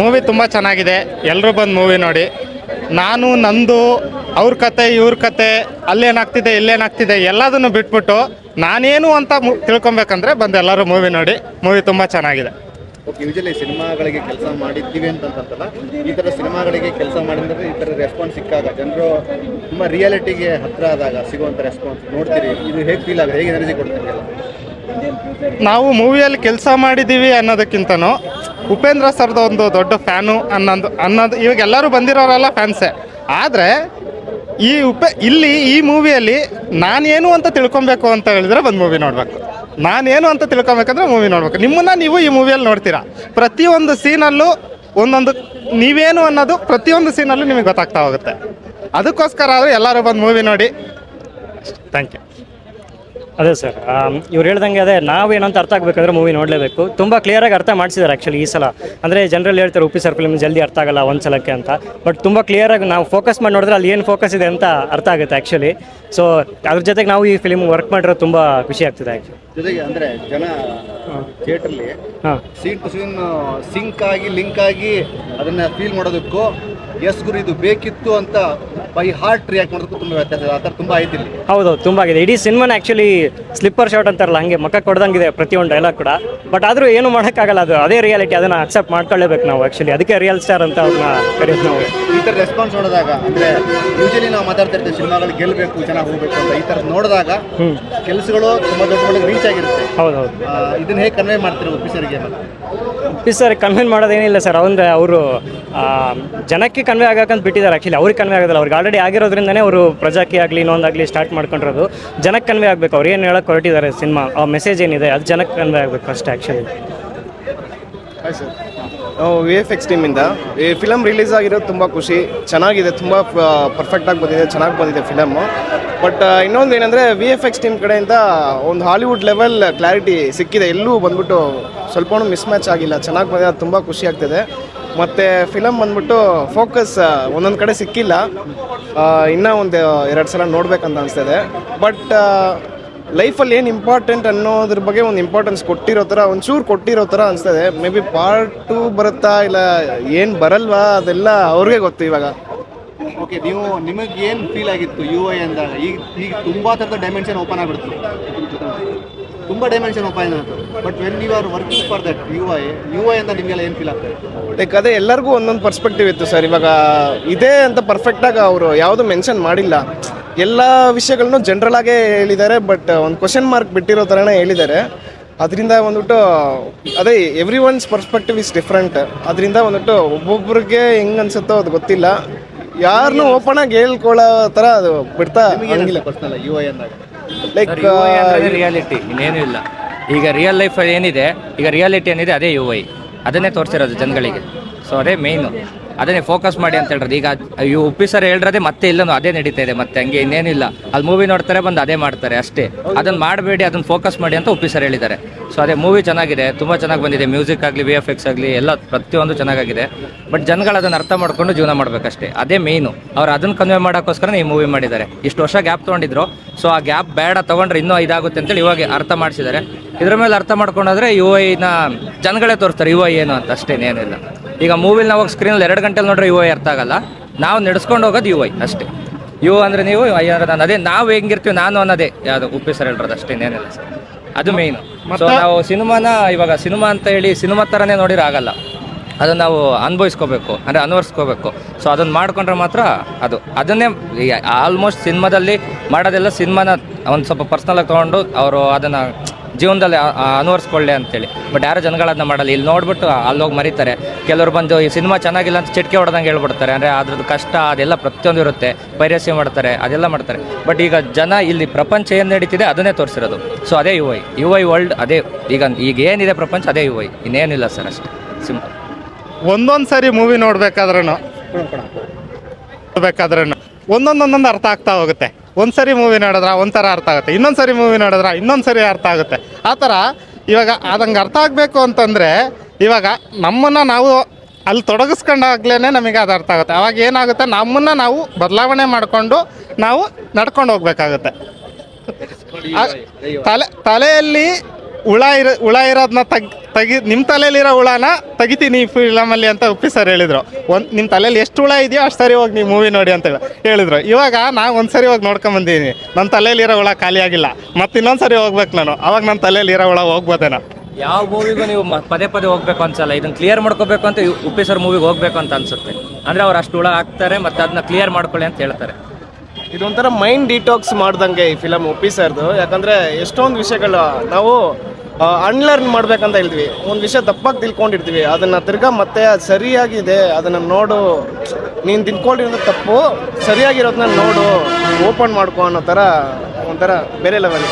Movie ತುಂಬ ಚೆನ್ನಾಗಿದೆ. ಎಲ್ಲರೂ ಬಂದು ಮೂವಿ ನೋಡಿ. ನಾನು ನಂದು ಅವ್ರ ಕತೆ ಇವ್ರ ಕತೆ ಅಲ್ಲೇನಾಗ್ತಿದೆ ಇಲ್ಲೇನಾಗ್ತಿದೆ ಎಲ್ಲದನ್ನು ಬಿಟ್ಬಿಟ್ಟು ನಾನೇನು ಅಂತ ತಿಳ್ಕೊಬೇಕಂದ್ರೆ ಬಂದು ಎಲ್ಲರೂ ಮೂವಿ ನೋಡಿ. ಮೂವಿ ತುಂಬ ಚೆನ್ನಾಗಿದೆ. ಓಕೆ ಯೂಶಲಿ ಸಿನಿಮಾಗಳಿಗೆ ಕೆಲಸ ಮಾಡಿದ್ದೀವಿ ಅಂತಂತಲ್ಲ ಈ ಥರ ಸಿನಿಮಾಗಳಿಗೆ ಕೆಲಸ ಮಾಡಿದ್ರೆ ಈ ಥರ ರೆಸ್ಪಾನ್ಸ್ ಸಿಕ್ಕಾಗ. ಜನರು ತುಂಬ ರಿಯಾಲಿಟಿಗೆ ಹತ್ರ ಆದಾಗ ಸಿಗುವಂಥ ರೆಸ್ಪಾನ್ಸ್ ನೋಡ್ತೀರಿ ಇದು ಹೇಗೆ ಫೀಲ್ ಆಗ ಹೇಗೆ ಎನರ್ಜಿ ಕೊಡ್ತೀರಿ? ನಾವು ಮೂವಿಯಲ್ಲಿ ಕೆಲಸ ಮಾಡಿದ್ದೀವಿ ಅನ್ನೋದಕ್ಕಿಂತನೂ ಉಪೇಂದ್ರ ಸರ್ದ ಒಂದು ದೊಡ್ಡ ಫ್ಯಾನು ಅನ್ನೋದು ಅನ್ನೋದು ಇವಾಗ ಎಲ್ಲರೂ ಬಂದಿರೋರೆಲ್ಲ ಫ್ಯಾನ್ಸೇ. ಆದರೆ ಈ ಉಪ ಇಲ್ಲಿ ಈ ಮೂವಿಯಲ್ಲಿ ನಾನೇನು ಅಂತ ತಿಳ್ಕೊಬೇಕು ಅಂತ ಹೇಳಿದ್ರೆ ಒಂದು ಮೂವಿ ನೋಡಬೇಕು. ನಾನೇನು ಅಂತ ತಿಳ್ಕೊಬೇಕಂದ್ರೆ ಮೂವಿ ನೋಡಬೇಕು. ನಿಮ್ಮನ್ನು ನೀವು ಈ ಮೂವಿಯಲ್ಲಿ ನೋಡ್ತೀರಾ. ಪ್ರತಿಯೊಂದು ಸೀನಲ್ಲೂ ಒಂದೊಂದು ನೀವೇನು ಅನ್ನೋದು ಪ್ರತಿಯೊಂದು ಸೀನಲ್ಲೂ ನಿಮಗೆ ಗೊತ್ತಾಗ್ತಾ ಹೋಗುತ್ತೆ. ಅದಕ್ಕೋಸ್ಕರ ಆದರೂ ಎಲ್ಲರೂ ಬಂದು ಮೂವಿ ನೋಡಿ. Thank you. ಅದೇ ಸರ್ ಇವ್ರು ಹೇಳ್ದಂಗೆ ಅದೇ ನಾವೇನಂತ ಅರ್ಥ ಆಗಬೇಕಂದ್ರೆ ಮೂವಿ ನೋಡಲೇಬೇಕು. ತುಂಬ ಕ್ಲಿಯರಾಗಿ ಅರ್ಥ ಮಾಡಿಸಿದ್ದಾರೆ ಆ್ಯಕ್ಚುಲಿ ಈ ಸಲ. ಅಂದರೆ ಜನರಲ್ಲಿ ಹೇಳ್ತಾರೆ ಉಪ್ಪಿ ಸರ್ ಫಿಲ್ಮ್ ಜಲ್ದಿ ಅರ್ಥ ಆಗಲ್ಲ ಒಂದು ಸಲಕ್ಕೆ ಅಂತ. ಬಟ್ ತುಂಬ ಕ್ಲಿಯರಾಗಿ ನಾವು ಫೋಕಸ್ ಮಾಡಿ ನೋಡಿದ್ರೆ ಅಲ್ಲಿ ಏನು ಫೋಕಸ್ ಇದೆ ಅಂತ ಅರ್ಥ ಆಗುತ್ತೆ ಆ್ಯಕ್ಚುಲಿ ಸೊ ಅದ್ರ ಜೊತೆಗೆ ನಾವು ಈ ಫಿಲ್ಮ್ ವರ್ಕ್ ಮಾಡಿರೋ ತುಂಬ ಖುಷಿ ಆಗ್ತಿದೆ ಆ್ಯಕ್ಚುಲಿ ಜೊತೆಗೆ ಅಂದರೆ ಜನ ಥಿಯೇಟ್ರಲ್ಲಿ ಹಾಂ. ಸೀನ್ ಟು ಸೀನ್ ಸಿಂಕ್ ಆಗಿ ಲಿಂಕ್ ಆಗಿ ಅದನ್ನ ಫೀಲ್ ಮಾಡೋದಕ್ಕೂ ಎಸ್ ಗುರು ಇದು ಬೇಕಿತ್ತು ಅಂತ ಬೈ ಹಾರ್ಟ್ ರಿಯಾಕ್ಟ್ ಮಾಡೋದಕ್ಕೂ ತುಂಬ ವ್ಯತ್ಯಾಸ ಇದೆ. ಆ ಥರ ತುಂಬ ಆಯ್ತು ಇಲ್ಲಿ. ಹೌದು ತುಂಬ ಆಗಿದೆ. ಇಡೀ ಸಿನಿಮಾನ ಆ್ಯಕ್ಚುಲಿ ಸ್ಲಿಪ್ಪರ್ ಶಾಟ್ ಅಂತಾರಲ್ಲ ಹಂಗೆ ಮಕ್ಕ ಕೊಡ್ದಂಗಿದೆ ಪ್ರತಿಯೊಂದು ಡೈಲಾಗ್ ಕೂಡ. ಬಟ್ ಆದರೂ ಏನು ಮಾಡೋಕ್ಕಾಗಲ್ಲ ಅದು ಅದೇ ರಿಯಾಲಿಟಿ ಅದನ್ನು ಅಕ್ಸೆಪ್ಟ್ ಮಾಡ್ಕೊಳ್ಳೇಬೇಕು ನಾವು ಆ್ಯಕ್ಚುಲಿ ಅದಕ್ಕೆ ರಿಯಲ್ ಸ್ಟಾರ್ ಅಂತ ಅವ್ರನ್ನ ಕರೆಯೋದು ನಾವು. ಈ ಥರ ರೆಸ್ಪಾನ್ಸ್ ನೋಡಿದಾಗ ಅಂದರೆ ಯೂಶಲಿ ನಾವು ಮಾತಾಡ್ತಾ ಇರ್ತೀವಿ ಸಿನಿಮಾಗಳು ಗೆಲ್ಲಬೇಕು ಚೆನ್ನಾಗಿ ಹೋಗ್ಬೇಕು ಅಂತ ಈ ಥರ ನೋಡಿದಾಗ ಕೆಲಸಗಳು ತುಂಬ ದೊಡ್ಡ ಮಟ್ಟಿಗೆ ರೀಚ್ ಆಗಿರುತ್ತೆ. ಹೌದು ಹೌದು ಆ, ಇದನ್ನ ಹೇಗೆ ಕನ್ವೆ ಮಾಡ್ತೀರಿ ಆಫೀಸರ್ಗೆ ಪ್ಲೀಸ್ ಸರ್ ಕನ್ವಿನ್ ಮಾಡೋದೇನಿಲ್ಲ ಸರ್. ಅಂದರೆ ಅವರು ಜನಕ್ಕೆ ಕನ್ವೆ ಆಗಕ್ಕಂತ ಬಿಟ್ಟಿದ್ದಾರೆ. ಆ್ಯಕ್ಚುಲಿ ಅವ್ರಿಗೆ ಕನ್ವೆ ಆಗೋದಿಲ್ಲ ಅವ್ರಿಗೆ ಆಲ್ರೆಡಿ ಆಗಿರೋದ್ರಿಂದನೇ ಅವರು ಪ್ರಜಾಕಿ ಆಗಲಿ ಇನ್ನೊಂದಾಗಲಿ ಸ್ಟಾರ್ಟ್ ಮಾಡ್ಕೊಂಡಿರೋದು. ಜನಕ್ಕೆ ಕನ್ವೆ ಆಗಬೇಕು. ಅವ್ರು ಏನು ಹೇಳಕ್ಕೆ ಹೊರಟಿದ್ದಾರೆ ಸಿನಿಮಾ, ಆ ಮೆಸೇಜ್ ಏನಿದೆ, ಅದು ಜನಕ್ಕೆ ಕನ್ವೆ ಆಗಬೇಕು ಅಷ್ಟೇ ಆ್ಯಕ್ಚುಲಿ ವಿ ಎಫ್ ಎಕ್ಸ್ ಟೀಮಿಂದ ಈ ಫಿಲಮ್ ರಿಲೀಸ್ ಆಗಿರೋದು ತುಂಬ ಖುಷಿ. ಚೆನ್ನಾಗಿದೆ, ತುಂಬ ಪರ್ಫೆಕ್ಟಾಗಿ ಬಂದಿದೆ, ಚೆನ್ನಾಗಿ ಬಂದಿದೆ ಫಿಲಮ್ಮು ಬಟ್ ಇನ್ನೊಂದು ಏನಂದರೆ ವಿ ಎಫ್ ಎಕ್ಸ್ ಟೀಮ್ ಕಡೆಯಿಂದ ಒಂದು ಹಾಲಿವುಡ್ ಲೆವೆಲ್ ಕ್ಲಾರಿಟಿ ಸಿಕ್ಕಿದೆ. ಎಲ್ಲೂ ಬಂದ್ಬಿಟ್ಟು ಸ್ವಲ್ಪವೂ ಮಿಸ್ ಮ್ಯಾಚ್ ಆಗಿಲ್ಲ. ಚೆನ್ನಾಗಿ ಬಂದಿದೆ, ಅದು ತುಂಬ ಖುಷಿ ಆಗ್ತಿದೆ. ಮತ್ತು ಫಿಲಮ್ ಬಂದ್ಬಿಟ್ಟು ಫೋಕಸ್ ಒಂದೊಂದು ಕಡೆ ಸಿಕ್ಕಿಲ್ಲ. ಇನ್ನೂ ಒಂದು ಎರಡು ಸಲ ನೋಡಬೇಕಂತ ಅನಿಸ್ತಿದೆ. ಬಟ್ ಲೈಫಲ್ಲಿ ಏನು ಇಂಪಾರ್ಟೆಂಟ್ ಅನ್ನೋದ್ರ ಬಗ್ಗೆ ಒಂದು ಇಂಪಾರ್ಟೆನ್ಸ್ ಕೊಟ್ಟಿರೋ ಥರ, ಒಂಚೂರು ಕೊಟ್ಟಿರೋ ಥರ ಅನಿಸ್ತದೆ ಮೇ ಬಿ ಪಾರ್ಟ್ ಟು ಬರುತ್ತಾ ಇಲ್ಲ, ಏನು ಬರಲ್ವಾ ಅದೆಲ್ಲ ಅವ್ರಿಗೆ ಗೊತ್ತು ಇವಾಗ. ಓಕೆ ನೀವು ನಿಮಗೆ ಏನು ಫೀಲ್ ಆಗಿತ್ತು ಯು ಐ ಅಂದಾಗ? ಈಗ ಈಗ ತುಂಬ ಥರದ ಡೈಮೆನ್ಷನ್ ಓಪನ್ ಆಗಿಬಿಡ್ತು. ತುಂಬ ಡೈಮೆನ್ಷನ್ ಓಪನ್ ಆಯಿತು but when you are working for that U I U I ಅಂತ ನಿಮಗೆಲ್ಲ ಏನು ಫೀಲ್ ಆಗ್ತದೆ ಲೈಕ್ ಅದೇ ಎಲ್ಲರಿಗೂ ಒಂದೊಂದು ಪರ್ಸ್ಪೆಕ್ಟಿವ್ ಇತ್ತು ಸರ್. ಇವಾಗ ಇದೇ ಅಂತ ಪರ್ಫೆಕ್ಟಾಗಿ ಅವರು ಯಾವುದು ಮೆನ್ಷನ್ ಮಾಡಿಲ್ಲ. ಎಲ್ಲ ವಿಷಯಗಳನ್ನು ಜನರಲ್ ಆಗೇ ಹೇಳಿದ್ದಾರೆ ಬಟ್ ಒಂದು ಕ್ವಶನ್ ಮಾರ್ಕ್ ಬಿಟ್ಟಿರೋ ಥರನೇ ಹೇಳಿದ್ದಾರೆ. ಅದರಿಂದ ಬಂದ್ಬಿಟ್ಟು ಅದೇ every one's perspective is different ಅದರಿಂದ ಬಂದ್ಬಿಟ್ಟು ಒಬ್ಬೊಬ್ರಿಗೆ ಹೆಂಗೆ ಅನಿಸುತ್ತೋ ಅದು ಗೊತ್ತಿಲ್ಲ. ಯಾರನ್ನೂ ಓಪನ್ ಆಗಿ ಹೇಳ್ಕೊಳ್ಳೋ ತರ ಅದು ಬಿಡ್ತಾ ಹಂಗಿಲ್ಲ. ಪರ್ಸನಲ್ ಯು ಐ ಅಂದಾಗ? ಲೈಕ್ ರಿಯಾಲಿಟಿ ಇನ್ನೇನು ಇಲ್ಲ. ಈಗ ರಿಯಲ್ ಲೈಫ್ ಏನಿದೆ ಈಗ ರಿಯಾಲಿಟಿ ಏನಿದೆ ಅದೇ ಯು ಐ ಅದನ್ನೇ ತೋರಿಸಿರೋದು ಜನಗಳಿಗೆ. ಸೊ ಅದೇ ಮೇಯ್ನು ಅದನ್ನೇ ಫೋಕಸ್ ಮಾಡಿ ಅಂತ ಹೇಳಿರೋದು ಈಗ ಇವು ಉಪ್ಪಿ ಸರ್ ಹೇಳಿರೋದೇ ಮತ್ತೆ ಇಲ್ಲನೂ ಅದೇ ನಡೀತಾ ಇದೆ ಮತ್ತೆ, ಹಂಗೆ ಇನ್ನೇನಿಲ್ಲ ಅಲ್ಲಿ ಮೂವಿ ನೋಡ್ತಾರೆ, ಬಂದು ಅದೇ ಮಾಡ್ತಾರೆ ಅಷ್ಟೇ. ಅದನ್ನ ಮಾಡಬೇಡಿ ಅದನ್ನ ಫೋಕಸ್ ಮಾಡಿ ಅಂತ ಉಪ್ಪಿ ಸರ್ ಹೇಳಿದ್ದಾರೆ. ಸೊ ಅದೇ ಮೂವಿ ಚೆನ್ನಾಗಿದೆ, ತುಂಬ ಚೆನ್ನಾಗಿ ಬಂದಿದೆ. ಮ್ಯೂಸಿಕ್ ಆಗಲಿ ವಿ ಎಫ್ ಎಕ್ಸ್ ಆಗಲಿ, ಎಲ್ಲ ಪ್ರತಿಯೊಂದು ಚೆನ್ನಾಗಿದೆ ಬಟ್ ಜನಗಳು ಅದನ್ನು ಅರ್ಥ ಮಾಡ್ಕೊಂಡು ಜೀವನ ಮಾಡಬೇಕಷ್ಟೇ. ಅದೇ ಮೇಯ್ನು ಅವ್ರು ಅದನ್ನ ಕನ್ವೆ ಮಾಡೋಕ್ಕೋಸ್ಕರ ಈ ಮೂವಿ ಮಾಡಿದ್ದಾರೆ. ಇಷ್ಟು ವರ್ಷ ಗ್ಯಾಪ್ ತೊಗೊಂಡಿದ್ರು. ಸೊ ಆ ಗ್ಯಾಪ್ ಬೇಡ ತೊಗೊಂಡ್ರೆ ಇನ್ನೂ ಇದಾಗುತ್ತೆ ಅಂತೇಳಿ ಇವಾಗ ಅರ್ಥ ಮಾಡಿಸಿದ್ದಾರೆ. ಇದ್ರ ಮೇಲೆ ಅರ್ಥ ಮಾಡ್ಕೊಂಡಾದ್ರೆ ಯು ಜನಗಳೇ ತೋರಿಸ್ತಾರೆ. ಯು ಏನು ಅಂತ ಅಷ್ಟೇನೇನಿಲ್ಲ ಈಗ ಮೂವಿಲಿ ನಾವು ಸ್ಕ್ರೀನಲ್ಲಿ ಎರಡು ಗಂಟೆಲಿ ನೋಡ್ರೆ ಯು ಐ ಅರ್ಥ ಆಗಲ್ಲ. ನಾವು ನಡೆಸ್ಕೊಂಡು ಹೋಗೋದು ಯು ಐ ಅಷ್ಟೇ. ಯು ಅಂದರೆ ನೀವು ಐ ಅಂದ್ರೆ ನಾನು ಅದೇ. ನಾವು ಹೆಂಗಿರ್ತೀವಿ ನಾನು ಅನ್ನೋದೇ. ಯಾವುದು ಉಪ್ಪಿ ಸರ್ ಹೇಳ್ರದ ಅಷ್ಟೇನೇನಿಲ್ಲ ಸರ್ ಅದು ಮೇಯ್ನು ಸೊ ನಾವು ಸಿನಿಮಾನ ಇವಾಗ ಸಿನಿಮಾ ಅಂತ ಹೇಳಿ ಸಿನಿಮಾ ಥರನೇ ನೋಡಿದ್ರೆ ಆಗಲ್ಲ. ಅದನ್ನು ನಾವು ಅನುಭವಿಸ್ಕೋಬೇಕು ಅಂದರೆ ಅನ್ವರ್ಸ್ಕೋಬೇಕು. ಸೊ ಅದನ್ನು ಮಾಡ್ಕೊಂಡ್ರೆ ಮಾತ್ರ ಅದು. ಅದನ್ನೇ ಆಲ್ಮೋಸ್ಟ್ ಸಿನಿಮಾದಲ್ಲಿ ಮಾಡೋದೆಲ್ಲ ಸಿನಿಮಾನ ಒಂದು ಸ್ವಲ್ಪ ಪರ್ಸ್ನಲಾಗಿ ತೊಗೊಂಡು ಅವರು ಅದನ್ನು ಜೀವನದಲ್ಲಿ ಅನುವರ್ಸ್ಕೊಳ್ಳಿ ಅಂತೇಳಿ. ಬಟ್ ಯಾರು ಜನಗಳನ್ನ ಮಾಡಲ್ಲ. ಇಲ್ಲಿ ನೋಡ್ಬಿಟ್ಟು ಅಲ್ಲಿ ಹೋಗಿ ಮರಿತಾರೆ. ಕೆಲವರು ಬಂದು, ಈ ಸಿನಿಮಾ ಚೆನ್ನಾಗಿಲ್ಲ ಅಂತ ಚಿಟ್ಕೆ ಹೊಡೆದಂಗೆ ಹೇಳ್ಬಿಡ್ತಾರೆ. ಅಂದರೆ ಅದ್ರದ್ದು ಕಷ್ಟ, ಅದೆಲ್ಲ ಪ್ರತಿಯೊಂದು ಇರುತ್ತೆ. ಪೈರಸಿ ಮಾಡ್ತಾರೆ, ಅದೆಲ್ಲ ಮಾಡ್ತಾರೆ. ಬಟ್ ಈಗ ಜನ ಇಲ್ಲಿ ಪ್ರಪಂಚ ಏನು ನಡೀತಿದೆ ಅದನ್ನೇ ತೋರಿಸಿರೋದು. ಸೊ ಅದೇ you I you I world ಅದೇ. ಈಗ ಈಗ ಏನಿದೆ ಪ್ರಪಂಚ, ಅದೇ ಯು ಐ ಇನ್ನೇನಿಲ್ಲ ಸರ್ ಅಷ್ಟೇ. ಸಿಂಪಲ್ ಒಂದೊಂದು ಸಾರಿ ಮೂವಿ ನೋಡಬೇಕಾದ್ರೂ ನೋಡ್ಬೇಕಾದ್ರೂ ಒಂದೊಂದೊಂದೊಂದು ಅರ್ಥ ಆಗ್ತಾ ಹೋಗುತ್ತೆ. ಒಂದು ಸರಿ ಮೂವಿ ನೋಡಿದ್ರೆ ಒಂಥರ ಅರ್ಥ ಆಗುತ್ತೆ. ಇನ್ನೊಂದು ಸರಿ ಮೂವಿ ನೋಡಿದ್ರೆ ಇನ್ನೊಂದು ಸರಿ ಅರ್ಥ ಆಗುತ್ತೆ. ಆ ಥರ ಇವಾಗ ಅದಂಗೆ ಅರ್ಥ ಆಗಬೇಕು ಅಂತಂದರೆ ಇವಾಗ ನಮ್ಮನ್ನು ನಾವು ಅಲ್ಲಿ ತೊಡಗಿಸ್ಕೊಂಡಾಗ್ಲೇ ನಮಗೆ ಅದು ಅರ್ಥ ಆಗುತ್ತೆ. ಅವಾಗ ಏನಾಗುತ್ತೆ? ನಮ್ಮನ್ನು ನಾವು ಬದಲಾವಣೆ ಮಾಡಿಕೊಂಡು ನಾವು ನಡ್ಕೊಂಡು ಹೋಗ್ಬೇಕಾಗುತ್ತೆ. ತಲೆ ತಲೆಯಲ್ಲಿ ಹುಳ ಇರ ಹುಳ ಇರೋದನ್ನ ತಗ್ ತೆಗಿ ನಿಮ್ಮ ತಲೆಯಲ್ಲಿರೋ ಹುಳನ ತೆಗಿತೀನಿ ಈ ಫಿಲಮಲ್ಲಿ ಅಂತ ಉಪ್ಪಿ ಸರ್ ಹೇಳಿದರು. ಒಂದು ನಿಮ್ಮ ತಲೆಯಲ್ಲಿ ಎಷ್ಟು ಹುಳ ಇದೆಯೋ ಅಷ್ಟು ಸರಿ ಹೋಗಿ ನೀವು ಮೂವಿ ನೋಡಿ ಅಂತ ಹೇಳಿ- ಹೇಳಿದ್ರು. ಇವಾಗ ನಾನು ಒಂದು ಸರಿ ಹೋಗಿ ನೋಡ್ಕೊಂಬಂದಿದ್ದೀನಿ ನನ್ನ ತಲೆಯಲ್ಲಿರೋ ಹುಳ ಖಾಲಿಯಾಗಿಲ್ಲ ಮತ್ತು ಮತ್ತೆ ಇನ್ನೊಂದು ಸರಿ ಹೋಗ್ಬೇಕು ನಾನು. ಅವಾಗ ನನ್ನ ತಲೆಯಲ್ಲಿರೋ ಹುಳ ಹೋಗ್ಬೋದೇನೋ ಯಾವ ಮೂವಿಗೂ ನೀವು ಮ- ಪದೇ ಪದೇ ಹೋಗ್ಬೇಕು ಅನ್ಸಲ್ಲ. ಇದನ್ನ ಕ್ಲಿಯರ್ ಮಾಡ್ಕೋಬೇಕು ಅಂತ ಇವ್- ಉಪ್ಪಿ ಸರ್ ಮೂವಿಗೆ ಹೋಗ್ಬೇಕು ಅಂತ ಅನ್ಸುತ್ತೆ. ಅಂದ್ರೆ ಅವ್ರು ಅಷ್ಟು ಹುಳ ಹಾಕ್ತಾರೆ ಮತ್ತೆ ಅದನ್ನ ಕ್ಲಿಯರ್ ಮಾಡ್ಕೊಳ್ಳಿ ಅಂತ ಹೇಳ್ತಾರೆ. ಇದೊಂಥರ ಮೈಂಡ್ ಡಿಟಾಕ್ಸ್ ಮಾಡ್ದಂಗೆ ಈ ಫಿಲಮ್ ಒಪ್ಪಿಸರ್ದು ಯಾಕಂದರೆ ಎಷ್ಟೊಂದು ವಿಷಯಗಳು ನಾವು ಅನ್ಲರ್ನ್ ಮಾಡ್ಬೇಕಂತ ಹೇಳ್ತೀವಿ. ಒಂದು ವಿಷಯ ತಪ್ಪಾಗಿ ತಿಳ್ಕೊಂಡಿರ್ತೀವಿ. ಅದನ್ನು ತಿರ್ಗಾ ಮತ್ತೆ ಅದು ಸರಿಯಾಗಿದೆ. ಅದನ್ನು ನೋಡು. ನೀನು ತಿಳ್ಕೊಂಡಿರೋದು ತಪ್ಪು. ಸರಿಯಾಗಿರೋದನ್ನ ನೋಡು. ಓಪನ್ ಮಾಡ್ಕೊ ಅನ್ನೋ ಥರ ಒಂಥರ ಬೇರೆ ಲೆವೆಲ್